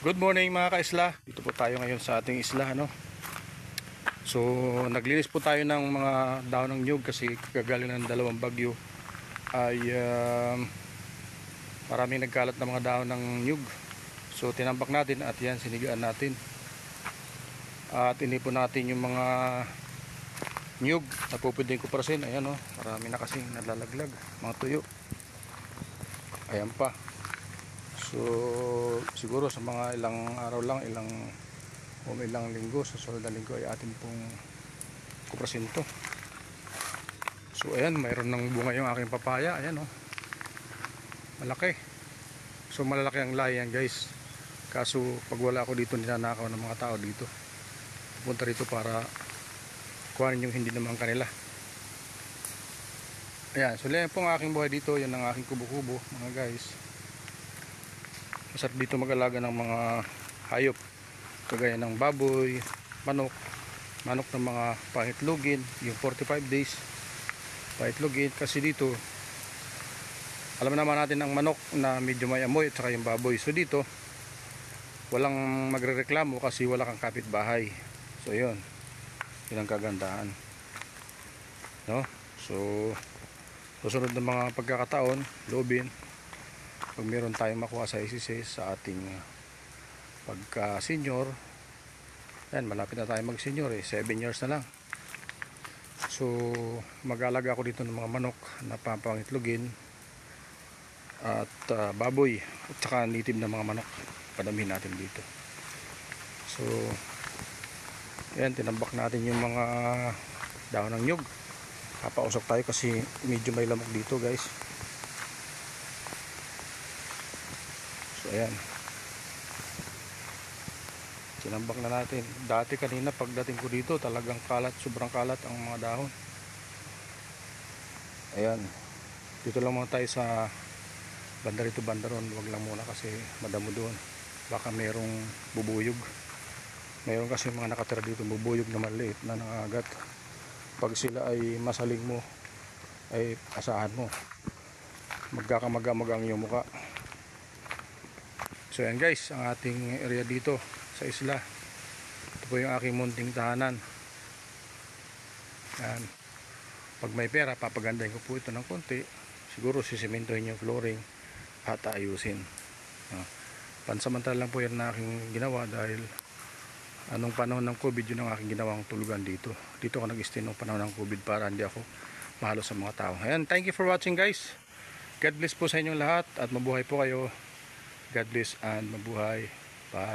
Good morning mga kaisla. Dito po tayo ngayon sa ating isla ano. So, naglinis po tayo ng mga dahon ng nyug kasi kagaling ng dalawang bagyo ay um, maraming nagkalat na mga dahon ng nyug. So, tinambak natin at yan sinigaan natin. At inipon natin yung mga nyug na pupwedeng kuprasin. Ayan o, marami na kasing nalalaglag. Mga tuyo. Ayan pa. So, siguro sa mga ilang araw lang, ilang o ilang linggo, sa sunod na linggo ay atin pong kuprasin to. So, ayan, mayroon ng bunga yung aking papaya. Ayan, oh. Malaki. So, malalaki ang lahi yan, guys. Kaso, pag wala ako dito, ninanakaw ng mga tao dito. Pupunta rito para kuhanin yung hindi naman kanila. Ayan, so yan po ang aking buhay dito. Yan ang aking kubo-kubo, mga guys. Masarap dito mag-alaga ng mga hayop kagaya ng baboy, manok, manok ng mga pahitlugin, yung 45 days pahitlugin kasi dito alam naman natin ang manok na medyo may amoy at saka yung baboy. So dito walang magrereklamo kasi wala kang kapitbahay. So yun. Yun ang kagandahan. No? So susunod ng mga pagkakataon, loobin pag meron tayong makuha sa ICC sa ating uh, pagka senior yan malapit na tayo mag senior eh 7 years na lang. So mag-alaga ako dito ng mga manok na papangitlogin at uh, baboy at saka native na mga manok. Padamihin natin dito. So yan tinambak natin yung mga dahon ng nyug. Papausok tayo kasi medyo may lamok dito guys ayan. Sinambak na natin. Dati kanina pagdating ko dito talagang kalat, sobrang kalat ang mga dahon. Ayan. Dito lang muna tayo sa banda rito banda ron. Huwag lang muna kasi madamo doon. Baka merong bubuyog. Meron kasi mga nakatira dito bubuyog na maliit na nangagat. Pag sila ay masaling mo ay asahan mo. Magkakamagamag ang iyong muka. So yan guys, ang ating area dito sa isla. Ito po yung aking munting tahanan. Yan. Pag may pera, papagandahin ko po ito ng konti. Siguro sisimentohin yung flooring at ayusin. Uh, pansamantala lang po yan na aking ginawa dahil anong panahon ng COVID yun ang aking ginawang tulugan dito. Dito ako nag-stay nung panahon ng COVID para hindi ako mahalo sa mga tao. Ayan, thank you for watching guys. God bless po sa inyong lahat at mabuhay po kayo. God bless and mabuhay. Bye.